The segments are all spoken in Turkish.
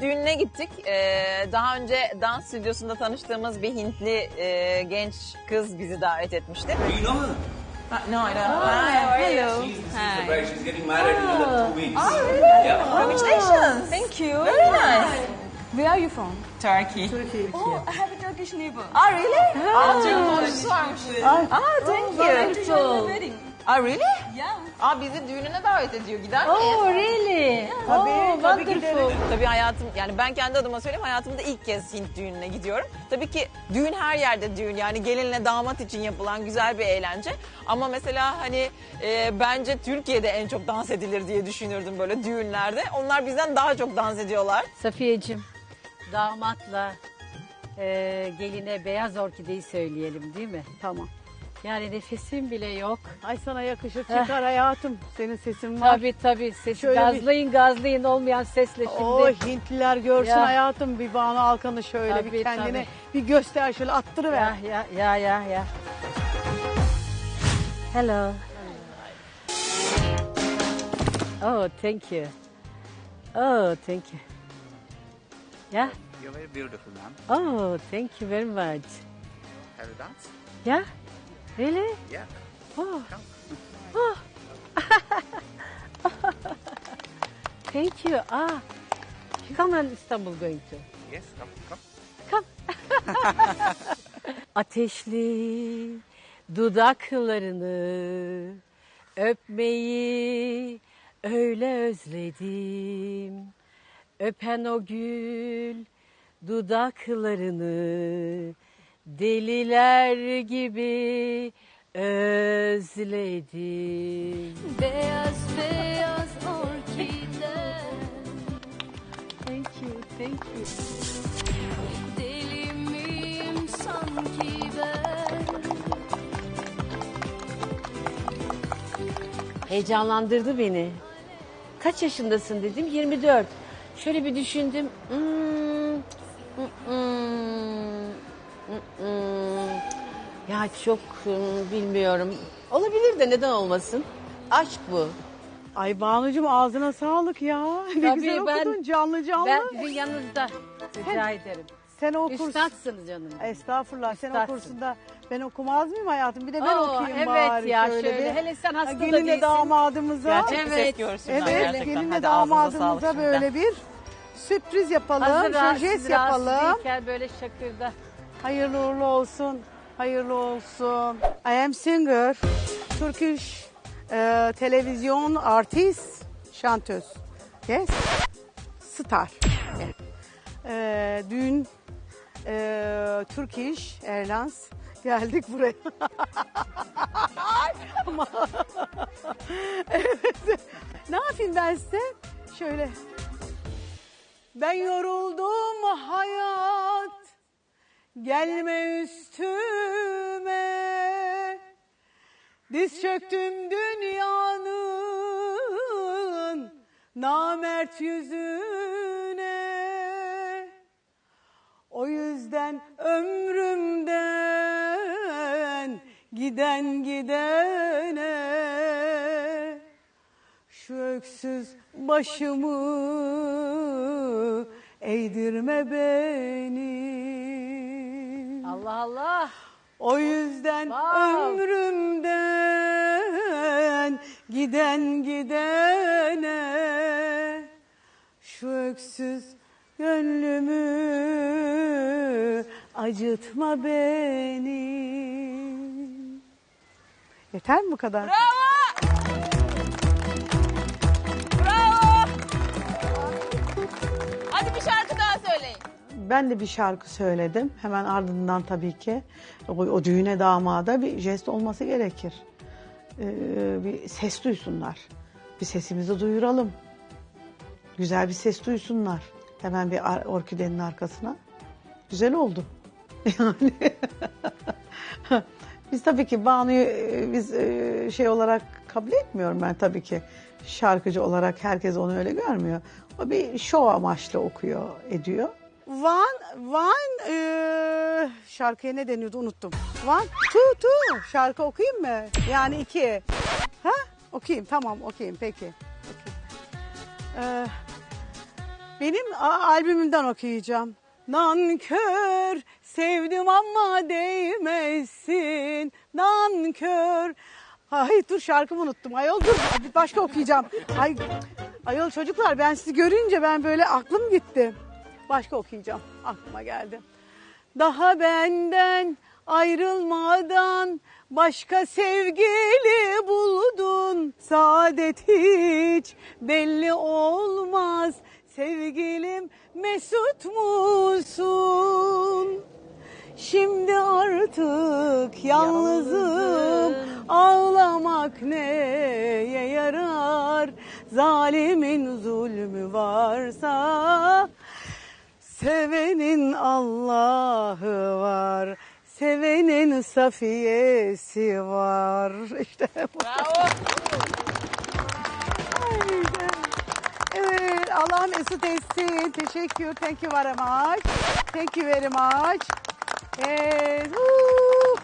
düğününe gittik. Ee, daha önce dans stüdyosunda tanıştığımız bir Hintli e, genç kız bizi davet etmişti. Do you know her? No, I don't. Hi, Hello. She's, this is the bride. She's getting married in another two weeks. Oh, really? Yeah. Congratulations. Thank you. Very nice. Where are you from? Turkey. Oh, I have a Turkish neighbor. Ah, really? Aa, Türk komşusu varmış. Ah, thank you. Wonderful. Ah, really? Yeah. Aa, bizi düğününe davet ediyor. Gider miyiz? Oh really? oh, wonderful. Tabii hayatım yani ben kendi adıma söyleyeyim hayatımda ilk kez Hint düğününe gidiyorum. Tabii ki düğün her yerde düğün yani gelinle damat için yapılan güzel bir eğlence. Ama mesela hani e, bence Türkiye'de en çok dans edilir diye düşünürdüm böyle düğünlerde. Onlar bizden daha çok dans ediyorlar. Safiyeciğim, damatla e, geline beyaz orkideyi söyleyelim değil mi? Tamam. Yani nefesim bile yok. Ay sana yakışır çıkar hayatım. Senin sesin var. Tabii tabii sesi Şöyle bir- gazlayın gazlayın olmayan sesle şimdi. O Hintliler görsün Ya. hayatım bir Banu Alkan'ı şöyle Tabii, bir kendine tabii. bir göster şöyle attırıver. Ya ya ya ya ya. Hello. Oh, thank you. Oh, thank you. Yeah. You're very beautiful, ma'am. Oh, thank you very much. Have you danced? Yeah. Really? Yeah. Oh. Come. Thank you. Ah. Come on Istanbul going to. Yes, come, come. Ateşli dudaklarını öpmeyi öyle özledim. Öpen o gül dudaklarını deliler gibi özledim. Beyaz beyaz orkide Thank you, thank you. Deli miyim sanki ben Heyecanlandırdı beni. Kaç yaşındasın dedim. 24. Şöyle bir düşündüm. Hmm, Ya çok hmm, bilmiyorum. Olabilir de neden olmasın? Aşk bu. Ay Banucuğum ağzına sağlık ya. Ne Tabii, güzel ben- okudun canlı canlı. Ben sizin yanınızda rica ederim. Sen okursun. Üstadsınız canım. Estağfurullah sen Üstadsın. okursun da ben okumaz mıyım hayatım? Bir de ben Oo, okuyayım evet bari ya şöyle, bir. Hele sen Ha, hasta da Gelinle değilsin. damadımıza. Gerçek bir ses Evet. görsünler Evet gerçekten. gelinle Hadi ağzınıza sağlık damadımıza şimdiden. böyle bir sürpriz yapalım. Hazır rahatsız, jest rahatsız yapalım. değilken böyle şakırda. Hayırlı uğurlu olsun. Hayırlı olsun. I am singer. Turkish e, televizyon artist, şantöz. Yes. Star. E, dün e, Turkish Airlines geldik buraya. Evet. Ne yapayım ben size? Şöyle. Ben yoruldum hayat. Gelme üstüme. Diz çöktüm dünyanın Namert yüzüne. O yüzden ömrümden Giden gidene Şu öksüz başımı Eğdirme beni Allah Allah. o yüzden Wow. ömrümden giden gidene şu öksüz gönlümü acıtma beni. Yeter mi bu kadar? Bravo! Ben de bir şarkı söyledim. Hemen ardından tabii ki o, o düğüne damada bir jest olması gerekir. Ee, bir ses duysunlar. Bir sesimizi duyuralım. Güzel bir ses duysunlar. Hemen bir orkidenin arkasına. Güzel oldu. Yani biz tabii ki Banu'yu e, biz e, şey olarak kabul etmiyorum ben tabii ki. Şarkıcı olarak herkes onu öyle görmüyor. O bir şov amaçlı okuyor, ediyor. One, one e, şarkıya ne deniyordu unuttum. One, two, two. Şarkı okuyayım mı? Yani iki. Ha? Okuyayım tamam okuyayım peki. Ee, Benim a- albümümden okuyacağım. Nankör sevdim ama değmezsin. Nankör. Ay dur şarkımı unuttum. Ayol dur başka okuyacağım. Ay ayol çocuklar ben sizi görünce ben böyle aklım gitti. Başka okuyacağım. Aklıma geldi. Daha benden ayrılmadan başka sevgili buldun. Saadet hiç belli olmaz. Sevgilim mesut musun? Şimdi artık yalnızım ağlamak neye yarar zalimin zulmü varsa Sevenin Allah'ı var, sevenin safiyesi var. İşte bu. Bravo. Evet, Allah mesut etsin. Teşekkür, thank you very much. Thank you very much. Evet, huu.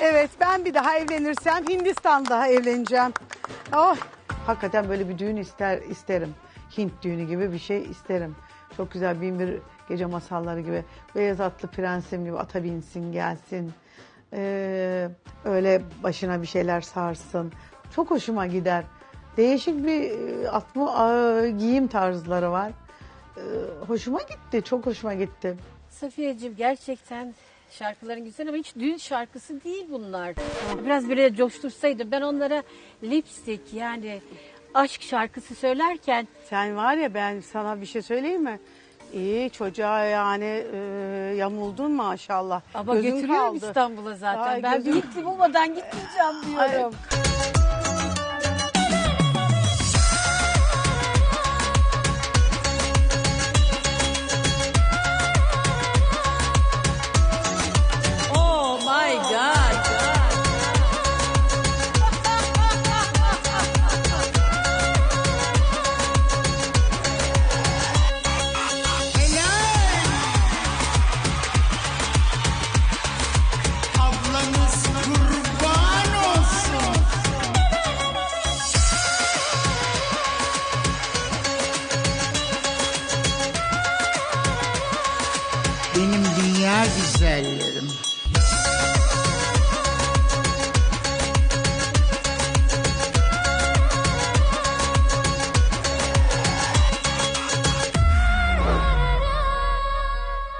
Evet, ben bir daha evlenirsem Hindistan'da evleneceğim. Oh, hakikaten böyle bir düğün ister isterim. Hint düğünü gibi bir şey isterim. Çok güzel bin bir gece masalları gibi. Beyaz atlı prensim gibi ata binsin gelsin. Ee, öyle başına bir şeyler sarsın. Çok hoşuma gider. Değişik bir e, atma, a- giyim tarzları var. Ee, hoşuma gitti, çok hoşuma gitti. Safiyeciğim gerçekten şarkıların güzel ama hiç düğün şarkısı değil bunlar. Biraz böyle coştursaydım ben onlara lipstick yani aşk şarkısı söylerken Sen var ya ben sana bir şey söyleyeyim mi? İyi çocuğa yani e, yamuldun maşallah. ama Gözün götürüyorum kaldı. İstanbul'a zaten. Ay, ben gözüm- bir iklim olmadan gitmeyeceğim diyorum. Marie-Angèle